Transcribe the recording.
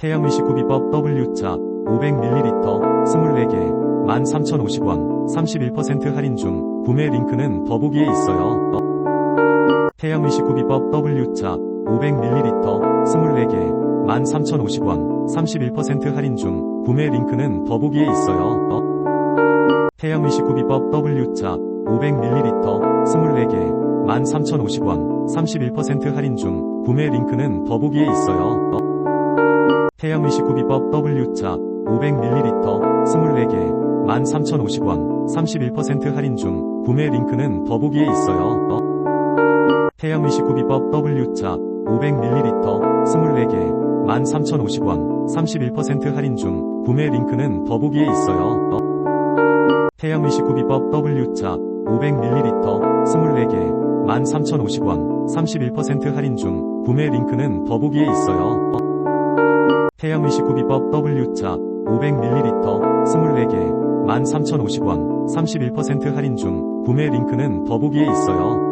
태양 의식구 비법 W자 500ml 24개 13,050원 31% 할인 중 구매 링크는 더보기에 있어요. 태양 의식구 비법 W자 500ml 24개 13,050원 31% 할인 중 구매 링크는 더보기에 있어요. 태양 의식구 비법 W자 500ml 24개 13,050원 31% 할인 중 구매 링크는 더보기에 있어요. 태양 의식구 비법 W자 500ml 24개 13,050원 31% 할인 중 구매 링크는 더보기에 있어요. 태양 의식구 비법 W자 500ml 24개 13,050원 31% 할인 중 구매 링크는 더보기에 있어요. 태양 의식구 비법 W자 500ml 24개 13,050원 31% 할인 중 구매 링크는 더보기에 있어요. 태양 의식구 비법 W자 500ml 24개 13,050원 31% 할인 중 구매 링크는 더보기에 있어요.